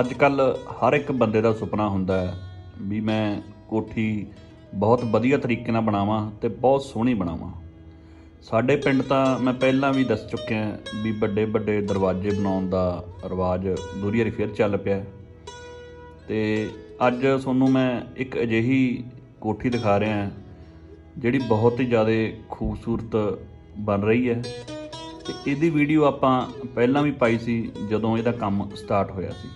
ਅੱਜ ਕੱਲ ਹਰ ਇੱਕ ਬੰਦੇ ਦਾ ਸੁਪਨਾ ਹੁੰਦਾ ਹੈ ਵੀ ਮੈਂ ਕੋਠੀ ਬਹੁਤ ਵਧੀਆ ਤਰੀਕੇ ਨਾਲ ਬਣਾਵਾਂ ਤੇ ਬਹੁਤ ਸੋਹਣੀ ਬਣਾਵਾਂ ਸਾਡੇ ਪਿੰਡ ਤਾਂ ਮੈਂ ਪਹਿਲਾਂ ਵੀ ਦੱਸ ਚੁੱਕਿਆ ਵੀ ਵੱਡੇ ਵੱਡੇ ਦਰਵਾਜ਼ੇ ਬਣਾਉਣ ਦਾ ਰਿਵਾਜ ਦੂਰੀ ਵਾਰੀ ਫਿਰ ਚੱਲ ਪਿਆ ਹੈ। ਤੇ ਅੱਜ ਤੁਹਾਨੂੰ ਮੈਂ ਇੱਕ ਅਜਿਹੀ ਕੋਠੀ ਦਿਖਾ ਰਿਹਾ ਜਿਹੜੀ ਬਹੁਤ ਹੀ ਜ਼ਿਆਦਾ ਖੂਬਸੂਰਤ ਬਣ ਰਹੀ ਹੈ ਤੇ ਇਹਦੀ ਵੀਡੀਓ ਆਪਾਂ ਪਹਿਲਾਂ ਵੀ ਪਾਈ ਸੀ ਜਦੋਂ ਇਹਦਾ ਕੰਮ ਸਟਾਰਟ ਹੋਇਆ ਸੀ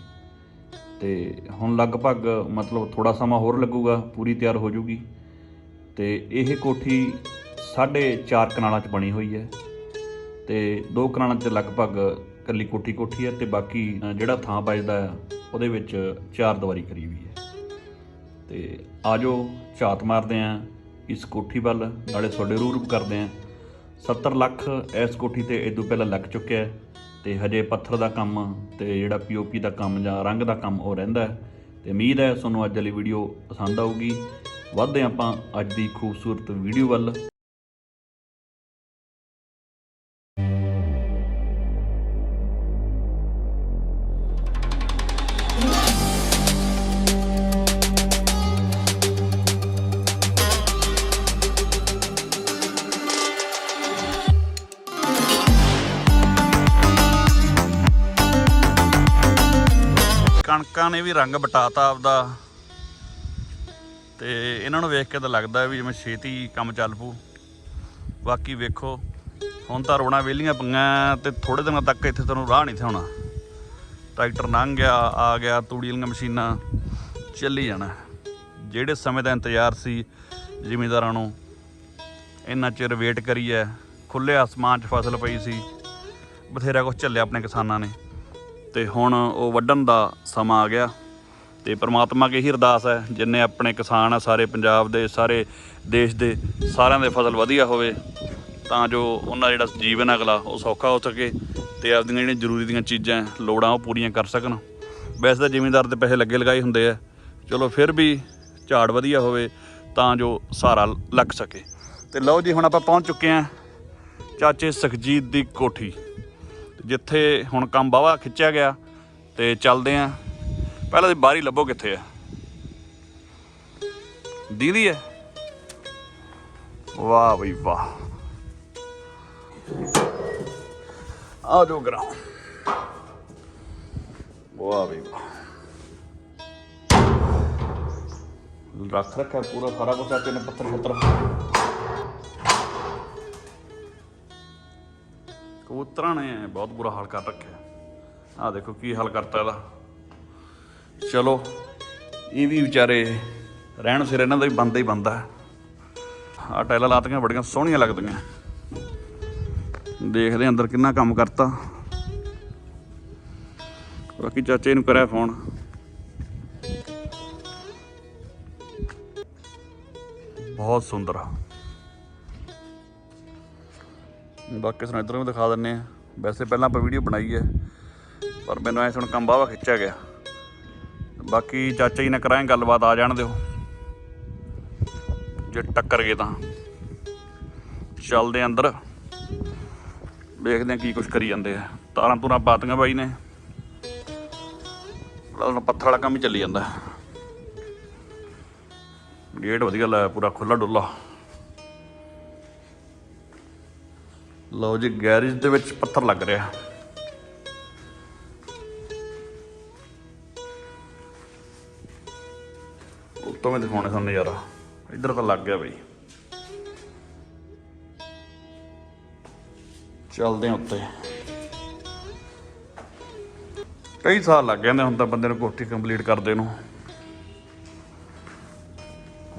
ਤੇ ਹੁਣ ਲਗਭਗ ਮਤਲਬ ਥੋੜਾ ਸਮਾਂ ਹੋਰ ਲੱਗੂਗਾ, ਪੂਰੀ ਤਿਆਰ ਹੋ ਜੂਗੀ। ਤੇ ਇਹ ਕੋਠੀ ਸਾਢੇ ਚਾਰ ਕਨਾਲਾਂ 'ਚ ਬਣੀ ਹੋਈ ਹੈ। ਤੇ ਦੋ ਕਨਾਲਾਂ 'ਚ ਲਗਭਗ ਕੱਲੀ ਕੋਠੀ ਕੋਠੀ ਹੈ ਤੇ ਬਾਕੀ ਜਿਹੜਾ ਥਾਂ ਬਚਦਾ ਆ, ਉਹਦੇ ਵਿੱਚ ਚਾਰ ਦੀਵਾਰੀ ਕਰੀ ਹੋਈ ਹੈ। ਤੇ ਆਜੋ ਝਾਤ ਮਾਰਦੇ ਆਂ ਇਸ ਕੋਠੀ ਵੱਲ, ਨਾਲੇ ਤੁਹਾਡੇ ਰੂਪ ਕਰਦੇ ਆਂ। 70 ਲੱਖ ਇਸ ਕੋਠੀ ਤੇ ਇਦੋਂ ਪਹਿਲਾਂ ਲੱਗ ਚੁੱਕਿਆ ਹੈ। ਤੇ ਹਜੇ ਪੱਥਰ ਦਾ ਕੰਮ ਤੇ ਜਿਹੜਾ ਪੀਓਪੀ ਦਾ ਕੰਮ ਜਾਂ ਰੰਗ ਦਾ ਕੰਮ ਉਹ ਰਹਿੰਦਾ ਹੈ। ਤੇ ਉਮੀਦ ਹੈ ਤੁਹਾਨੂੰ ਅੱਜ ਵਾਲੀ ਵੀਡੀਓ ਪਸੰਦ ਆਊਗੀ। ਵੱਧਦੇ ਹਾਂ ਆਪਾਂ ਅੱਜ ਦੀ ਖੂਬਸੂਰਤ ਵੀਡੀਓ ਵੱਲ। ਕਣਕਾਂ ਨੇ ਵੀ ਰੰਗ ਬਟਾਤਾ ਆਪਦਾ। ਤੇ ਇਹਨਾਂ ਨੂੰ ਵੇਖ ਕੇ ਤਾਂ ਲੱਗਦਾ ਵੀ ਜਿਵੇਂ ਛੇਤੀ ਕੰਮ ਚੱਲ ਪੂ ਬਾਕੀ ਵੇਖੋ, ਹੁਣ ਤਾਂ ਰੋਣਾ ਵੇਲੀਆਂ ਪਈਆਂ ਤੇ ਥੋੜੇ ਦਿਨਾਂ ਤੱਕ ਇੱਥੇ ਤੁਹਾਨੂੰ ਰਾਹ ਨਹੀਂ ਥਾਉਣਾ ਟਰੈਕਟਰ ਲੰਘ ਗਿਆ, ਆ ਗਿਆ, ਤੂੜੀ ਵਾਲੀਆਂ ਮਸ਼ੀਨਾਂ ਚੱਲੀ ਜਾਣਾ। ਜਿਹੜੇ ਸਮੇਂ ਦਾ ਇੰਤਜ਼ਾਰ ਸੀ ਜ਼ਿਮੀਂਦਾਰਾਂ ਨੂੰ, ਇੰਨਾ ਚਿਰ ਵੇਟ ਕਰੀਏ ਖੁੱਲੇ ਆਸਮਾਨ 'ਚ ਫਸਲ ਪਈ ਸੀ, ਬਥੇਰਾ ਕੁਝ ਚੱਲਿਆ ਆਪਣੇ ਕਿਸਾਨਾਂ ਨੇ। ਤੇ ਹੁਣ ਉਹ ਵੱਢਣ ਦਾ ਸਮਾਂ ਆ ਗਿਆ ਤੇ ਪ੍ਰਮਾਤਮਾ ਅੱਗੇ ਹੀ ਅਰਦਾਸ ਹੈ, ਜਿੰਨੇ ਆਪਣੇ ਕਿਸਾਨ ਆ ਸਾਰੇ ਪੰਜਾਬ ਦੇ, ਸਾਰੇ ਦੇਸ਼ ਦੇ, ਸਾਰਿਆਂ ਦੇ ਫਸਲ ਵਧੀਆ ਹੋਵੇ, ਤਾਂ ਜੋ ਉਹਨਾਂ ਦਾ ਜਿਹੜਾ ਜੀਵਨ ਅਗਲਾ, ਉਹ ਸੌਖਾ ਹੋ ਸਕੇ ਤੇ ਆਪਦੀਆਂ ਜਿਹੜੀਆਂ ਜ਼ਰੂਰੀ ਦੀਆਂ ਚੀਜ਼ਾਂ, ਲੋੜਾਂ ਉਹ ਪੂਰੀਆਂ ਕਰ ਸਕਣ। ਵੈਸੇ ਤਾਂ ਜ਼ਿਮੀਂਦਾਰ ਦੇ ਪੈਸੇ ਲੱਗੇ ਲਗਾਏ ਹੁੰਦੇ ਆ। ਚਲੋ ਫਿਰ ਵੀ ਝਾੜ ਵਧੀਆ ਹੋਵੇ, ਤਾਂ ਜੋ ਸਹਾਰਾ ਲੱਗ ਸਕੇ। ਤੇ ਲਓ ਜੀ, ਹੁਣ ਆਪਾਂ ਪਹੁੰਚ ਚੁੱਕੇ ਹਾਂ ਚਾਚੇ ਸੁਖਜੀਤ ਦੀ ਕੋਠੀ। ਜਿੱਥੇ ਹੁਣ ਕੰਮ ਬਾਵਾ ਖਿੱਚਿਆ ਗਿਆ ਤੇ ਚੱਲਦੇ ਆਂ। ਪਹਿਲਾਂ ਦੀ ਬਾਰੀ ਲੱਭੋ ਕਿੱਥੇ ਆ। ਦੀਦੀ ਹੈ। ਵਾਹ ਬਈ ਵਾਹ। ਆ ਜੋ ਗਰਾ। ਵਾਹ ਬਈ ਵਾਹ। ਰੱਖ ਰੱਖਿਆ ਪੂਰਾ ਸਾਰਾ ਕੁਝ ਆ ਨੇ ਪੱਥਰ ਪੱਥਰ ਕਬੂਤਰਾਂ ਨੇ ਬਹੁਤ ਬੁਰਾ ਹਾਲ ਕਰ ਰੱਖਿਆ। ਆ ਦੇਖੋ ਕੀ ਹਾਲ ਕਰਤਾ ਇਹਦਾ। ਚਲੋ, ਇਹ ਵੀ ਵਿਚਾਰੇ ਰਹਿਣ ਸਿਰ ਇਹਨਾਂ ਦਾ ਵੀ ਬੰਦਾ ਹੀ ਬੰਦਾ ਆ ਟਾਈਲਾਂ ਲਾਤੀਆਂ, ਬੜੀਆਂ ਸੋਹਣੀਆਂ ਲੱਗਦੀਆਂ। ਦੇਖਦੇ ਅੰਦਰ ਕਿੰਨਾ ਕੰਮ ਕਰਤਾ। ਬਾਕੀ ਚਾਚੇ ਨੂੰ ਕਰਿਆ ਫੋਨ। ਬਹੁਤ ਸੁੰਦਰ ਆ। ਬਾਕੀ ਸਾਨੂੰ ਇੱਧਰੋਂ ਵੀ ਦਿਖਾ ਦਿੰਨੇ ਆ। ਵੈਸੇ ਪਹਿਲਾਂ ਆਪਾਂ ਵੀਡੀਓ ਬਣਾਈ ਹੈ, ਪਰ ਮੈਨੂੰ ਐ ਸੁਣ ਕੰਮ ਬਾਵਾ ਖਿੱਚਿਆ ਗਿਆ। ਬਾਕੀ ਚਾਚਾ ਜੀ ਨਾਲ ਕਰਾਂਗੇ ਗੱਲਬਾਤ, ਆ ਜਾਣ ਦਿਓ। ਜੇ ਟੱਕਰ ਗਏ ਤਾਂ। ਚੱਲਦੇ ਆਂ ਅੰਦਰ। ਵੇਖਦੇ ਆਂ ਕੀ ਕੁਝ ਕਰੀ ਜਾਂਦੇ ਆ। ਤਾਰਾਂ ਤੂਰਾਂ ਪਾਤੀਆਂ ਬਾਈ ਨੇ। ਉਹਨਾਂ ਪੱਥਰ ਵਾਲਾ ਕੰਮ ਹੀ ਚੱਲੀ ਜਾਂਦਾ। ਗੇਟ ਵਧੀਆ ਲਾਇਆ, ਪੂਰਾ ਖੁੱਲਾ ਡੁੱਲਾ ਲਓ ਜੀ, ਗੈਰੇਜ ਦੇ ਵਿੱਚ ਪੱਥਰ ਲੱਗ ਰਿਹਾ। ਉੱਤੋਂ ਮੈਂ ਦਿਖਾਉਣੇ ਤੁਹਾਨੂੰ ਨਜ਼ਾਰਾ। ਇੱਧਰ ਤਾਂ ਲੱਗ ਗਿਆ ਬਈ। ਚੱਲਦੇ ਹਾਂ ਉੱਤੇ। ਕਈ ਸਾਲ ਲੱਗ ਜਾਂਦੇ ਹੁਣ ਤਾਂ ਬੰਦੇ ਨੂੰ ਕੋਠੀ ਕੰਪਲੀਟ ਕਰਦੇ ਨੂੰ।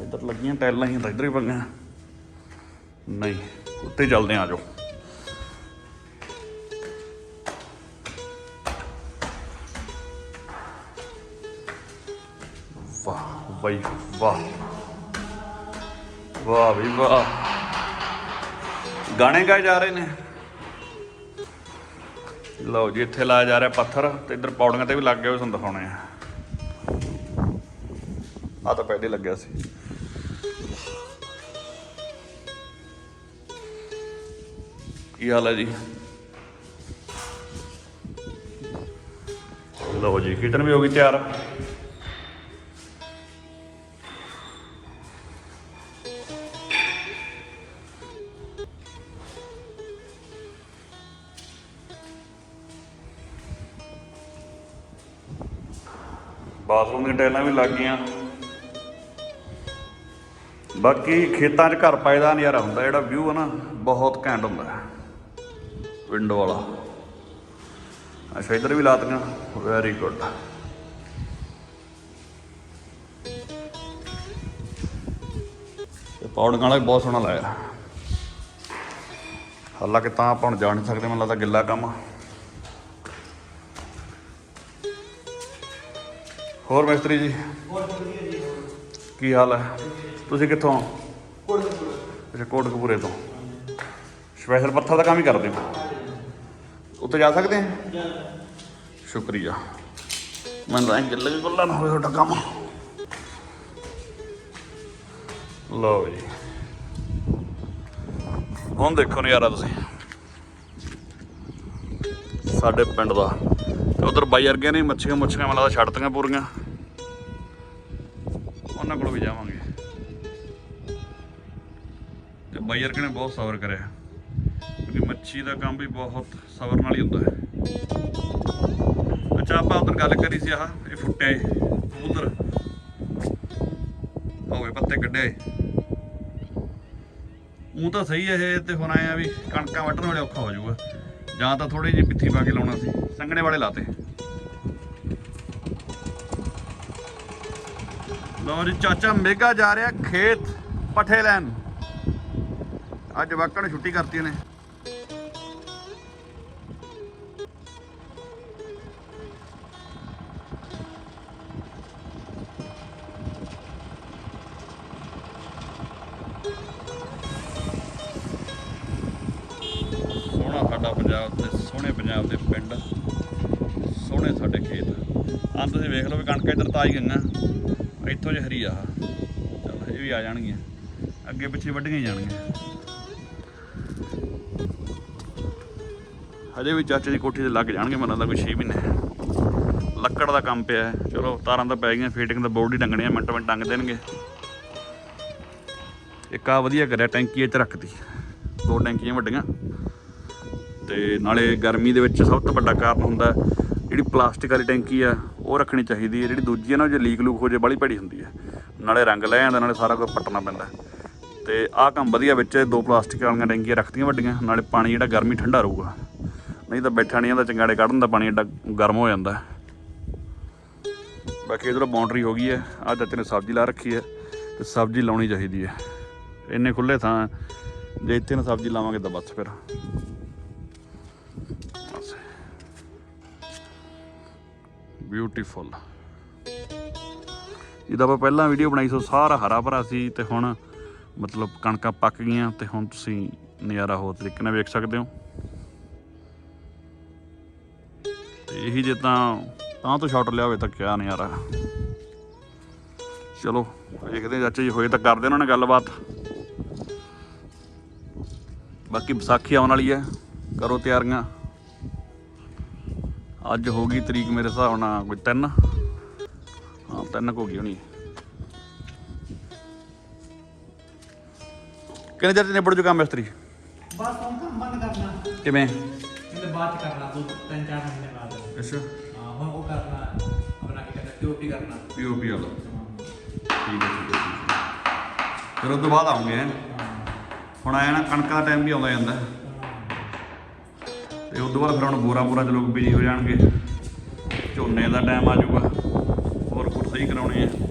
ਇੱਧਰ ਲੱਗੀਆਂ ਟੈਲਾਂ ਹੀ ਤਾਂ ਇੱਧਰ ਹੀ ਪਈਆਂ। ਨਹੀਂ, ਉੱਤੇ ਚੱਲਦੇ ਆ ਜਾਓ। ਵਾਹ, ਬਈ ਵਾਹ। ਵਾਹ ਵੀ ਵਾਹ। ਗਾਣੇ ਗਾਏ ਜਾ ਰਹੇ ਨੇ। ਲਓ ਜੀ, ਇੱਥੇ ਲਾਇਆ ਜਾ ਰਿਹਾ ਪੱਥਰ ਤੇ ਇੱਧਰ ਪੌੜੀਆਂ ਤੇ ਵੀ ਲੱਗ ਗਏ, ਉਹ ਤੁਹਾਨੂੰ ਦਿਖਾਉਣੇ ਆ। ਆ ਤਾਂ ਪਹਿਲੇ ਲੱਗਿਆ ਸੀ। ਕੀ ਹਾਲ ਹੈ ਜੀ? ਲਓ ਜੀ ਕਿਚਨ ਵੀ ਹੋ ਗਈ ਤਿਆਰ। ਬਾਥਰੂਮ ਦੀਆਂ ਟਾਈਲਾਂ ਵੀ ਲੱਗ ਗਈਆਂ। ਬਾਕੀ ਖੇਤਾਂ 'ਚ ਘਰ ਪਾਏ ਦਾ ਨਜ਼ਾਰਾ ਹੁੰਦਾ, ਜਿਹੜਾ ਵਿਊ ਹੈ ਨਾ, ਬਹੁਤ ਘੈਂਟ ਹੁੰਦਾ। ਵਿੰਡੋ ਵਾਲਾ। ਅੱਛਾ, ਇੱਧਰ ਵੀ ਲਾਤੀਆਂ। ਵੈਰੀ ਗੁੱਡ ਤੇ ਪੌੜੀਆਂ ਵਾਲਾ ਵੀ ਬਹੁਤ ਸੋਹਣਾ ਲਾਇਆ। ਹਾਲਾਂਕਿ ਤਾਂ ਆਪਾਂ ਹੁਣ ਜਾ ਨਹੀਂ ਸਕਦੇ, ਮੈਨੂੰ ਲੱਗਦਾ ਗਿੱਲਾ ਕੰਮ ਹੋਰ ਮਿਸਤਰੀ ਜੀ? ਕੀ ਹਾਲ ਹੈ? ਤੁਸੀਂ ਕਿੱਥੋਂ? ਅੱਛਾ ਕੋਟਕਪੂਰੇ ਤੋਂ। ਸਪੈਸ਼ਲ ਪੱਥਰ ਦਾ ਕੰਮ ਹੀ ਕਰਦੇ ਹੋ? ਉੱਤੇ ਜਾ ਸਕਦੇ ਹਾਂ ਸ਼ੁਕਰੀਆ। ਮੈਨੂੰ ਤਾਂ ਗਿੱਲੇ ਵੀ ਗੁੱਲਾ ਨਾ ਹੋਵੇ ਤੁਹਾਡਾ ਕੰਮ। ਲਓ ਜੀ। ਹੁਣ ਦੇਖੋ ਨਜ਼ਾਰਾ ਤੁਸੀਂ। ਸਾਡੇ ਪਿੰਡ ਦਾ ਉਧਰ ਬਾਈ ਵਰਗੇ ਨੇ ਮੱਛੀਆਂ ਮੁੱਛੀਆਂ ਮੈਨੂੰ ਲੱਗਦਾ ਛੱਡਤੀਆਂ ਪੂਰੀਆਂ। ਉਹਨਾਂ ਕੋਲ ਵੀ ਜਾਵਾਂਗੇ। ਤੇ ਬਾਈ ਵਰਗੇ ਨੇ ਬਹੁਤ ਸਬਰ ਕਰਿਆ। ਕਿਉਂਕਿ ਮੱਛੀ ਦਾ ਕੰਮ ਵੀ ਬਹੁਤ ਸਬਰ ਨਾਲ ਹੀ ਹੁੰਦਾ ਹੈ। ਅੱਛਾ, ਆਪਾਂ ਉਧਰ ਗੱਲ ਕਰੀ ਸੀ ਆਹ, ਇਹ ਫੁੱਟੇ ਏ ਕਬੂਤਰ। ਹੋਵੇ ਪੱਤੇ ਕੱਢੇ ਏ ਉਹ ਤਾਂ ਸਹੀ ਇਹ, ਤੇ ਹੁਣ ਆਇਆ ਵੀ ਕਣਕਾਂ ਵੱਢਣ ਵੇਲੇ ਔਖਾ ਹੋ ਜਾਊਗਾ। ਜਾਂ ਤਾਂ ਥੋੜੀ ਜਿਹੀ ਪਿੱਥੀ ਪਾ ਕੇ ਲਾਉਣਾ ਸੀ। ਸੰਘਣੇ ਵਾਲੇ ਲਾਤੇ। ਲਓ ਜੀ, ਚਾਚਾ ਮੇਗਾ ਜਾ ਰਿਹਾ ਖੇਤ ਪੱਠੇ ਲੈਣ। ਅੱਜ ਵਾਕਣ ਛੁੱਟੀ ਕਰਤੀ ਨੇ ਸੋਹਣਾ ਪੰਜਾਬ ਤੇ ਸੋਹਣੇ ਪੰਜਾਬ ਦੇ ਪਿੰਡ, ਸੋਹਣੇ ਸਾਡੇ ਖੇਤ। ਅੰਤ ਤੁਸੀਂ ਵੇਖ ਲਓ ਵੀ ਕਣਕ ਇੱਧਰ ਤਾਂ ਆ ਹੀ ਗਈਆਂ ਇੱਥੋਂ ਜੇ ਹਰੀ ਆ ਚਲ ਇਹ ਵੀ ਆ ਜਾਣਗੀਆਂ, ਅੱਗੇ ਪਿੱਛੇ ਵੱਢੀਆਂ ਹੀ ਜਾਣਗੀਆਂ। ਹਜੇ ਵੀ ਚਾਚੇ ਦੀ ਕੋਠੀ ਤੇ ਲੱਗ ਜਾਣਗੇ, ਮੈਨੂੰ ਲੱਗਦਾ ਕੋਈ 6 ਮਹੀਨੇ। ਲੱਕੜ ਦਾ ਕੰਮ ਪਿਆ ਚਲੋ ਤਾਰਾਂ ਤਾਂ ਪੈ ਗਈਆਂ ਫੀਟਿੰਗ ਦਾ ਬੋਰਡ ਹੀ ਟੰਗਣੇ ਆ, ਮਿੰਟ ਮਿੰਟ ਟੰਗ ਦੇਣਗੇ। ਇੱਕ ਆ ਵਧੀਆ ਕਰਿਆ ਟੈਂਕੀ ਇਹ ਚ ਰੱਖਤੀ। ਦੋ ਟੈਂਕੀਆਂ ਵੱਡੀਆਂ। ਤੇ ਨਾਲੇ ਗਰਮੀ ਦੇ ਵਿੱਚ ਸਭ ਤੋਂ ਵੱਡਾ ਕਾਰਨ ਹੁੰਦਾ ਜਿਹੜੀ ਪਲਾਸਟਿਕ ਵਾਲੀ ਟੈਂਕੀ ਆ, ਉਹ ਰੱਖਣੀ ਚਾਹੀਦੀ ਹੈ। ਜਿਹੜੀ ਦੂਜੀ ਹੈ ਨਾ ਜੇ ਲੀਕ ਲੂਕ ਹੋ ਜੇ ਬੜੀ ਭੈੜੀ ਹੁੰਦੀ ਹੈ। ਨਾਲੇ ਰੰਗ ਲੈ ਜਾਂਦਾ ਨਾਲੇ ਸਾਰਾ ਕੁਝ ਪੱਟਣਾ ਪੈਂਦਾ। ਤੇ ਆਹ ਕੰਮ ਵਧੀਆ ਵਿੱਚ ਦੋ ਪਲਾਸਟਿਕ ਵਾਲੀਆਂ ਟੈਂਕੀਆਂ ਰੱਖਤੀਆਂ ਵੱਡੀਆਂ, ਨਾਲੇ ਪਾਣੀ ਜਿਹੜਾ ਗਰਮੀ ਠੰਡਾ ਰਹੂਗਾ। ਨਹੀਂ ਤਾਂ ਬੈਠਾ ਨਹੀਂ ਜਾਂਦਾ ਚੰਗਾੜੇ ਕੱਢਣ ਦਾ ਪਾਣੀ ਐਡਾ ਗਰਮ ਹੋ ਜਾਂਦਾ। ਬਾਕੀ ਇਧਰੋਂ ਬਾਉਂਡਰੀ ਹੋ ਗਈ ਹੈ। ਆਹ ਚਾਚੇ ਨੇ ਸਬਜ਼ੀ ਲਾ ਰੱਖੀ ਹੈ, ਤੇ ਸਬਜ਼ੀ ਲਾਉਣੀ ਚਾਹੀਦੀ ਹੈ। ਇੰਨੇ ਖੁੱਲੇ ਥਾਂ, ਜੇ ਇੱਥੇ ਨਾ ਸਬਜ਼ੀ ਲਾਵਾਂਗੇ ਤਾਂ ਬਸ ਫਿਰ। ਬਿਊਟੀਫੁਲ ਇਹਦਾ ਆਪਾਂ ਪਹਿਲਾਂ ਵੀਡੀਓ ਬਣਾਈ ਸੋ ਸਾਰਾ ਹਰਾ ਭਰਾ ਸੀ ਤੇ ਹੁਣ ਮਤਲਬ ਕਣਕਾਂ ਪੱਕ ਗਈਆਂ ਤੇ ਹੁਣ ਤੁਸੀਂ ਨਜ਼ਾਰਾ ਹੋਰ ਤਰੀਕੇ ਨਾਲ ਵੇਖ ਸਕਦੇ ਹੋ। ਤੇ ਇਹੀ ਜੇ ਤਾਂ ਤਾਂ ਤੋਂ ਸ਼ਾਟ ਲਿਆ ਹੋਵੇ ਤਾਂ ਕਿਆ ਨਜ਼ਾਰਾ। ਚਲੋ ਵੇਖਦੇ ਚਾਚਾ ਜੀ ਹੋਏ ਤਾਂ ਕਰਦੇ ਉਹਨਾਂ ਨਾਲ ਗੱਲਬਾਤ। ਬਾਕੀ ਵਿਸਾਖੀ ਆਉਣ ਵਾਲੀ ਹੈ, ਕਰੋ ਤਿਆਰੀਆਂ। ਅੱਜ ਹੋ ਗਈ ਤਰੀਕ ਮੇਰੇ ਹਿਸਾਬ ਨਾਲ ਕੋਈ 3 ਹਾਂ 3 ਹੋ ਗਈ ਹੋਣੀ। ਕਿੰਨੇ ਚਿਰ ਚ ਨਿਬੜ ਜੂ ਕੰਮ ਮਿਸਤਰੀ ਬਸ ਹੁਣ ਕੰਮ ਬੰਦ ਕਰਨਾ। ਕਿਵੇਂ? ਇਹਦੇ ਬਾਅਦ ਚ ਕਰਨਾ ਦੋ ਤਿੰਨ ਚਾਰ ਮਹੀਨੇ ਬਾਅਦ। ਅੱਛਾ। ਹਾਂ ਹੁਣ ਉਹ ਕਰਨਾ ਆਪਣਾ ਕੀ ਕਹਿੰਦੇ ਟਿਊਟੀ ਕਰਨਾ। ਪੀਓਪੀ ਵਾਲਾ। ਠੀਕ ਹੈ ਠੀਕ ਹੈ ਫਿਰ ਉਸ ਤੋਂ ਬਾਅਦ ਆਉਂਗੇ। ਹੁਣ ਆਇਆ ਨਾ ਕਣਕ ਦਾ ਟਾਈਮ ਵੀ ਆਉਂਦਾ ਜਾਂਦਾ। ਤੇ ਉਸ ਤੋਂ ਬਾਅਦ ਫਿਰ ਹੁਣ ਬੋਰਾ ਬੋਰਾ ਚ ਲੋਕ ਬਿਜ਼ੀ ਹੋ ਜਾਣਗੇ। ਝੋਨੇ ਦਾ ਟਾਈਮ ਆ ਜਾਊਗਾ। ਹੋਰ ਕੁਝ ਸਹੀ ਕਰਾਉਣੇ ਆ।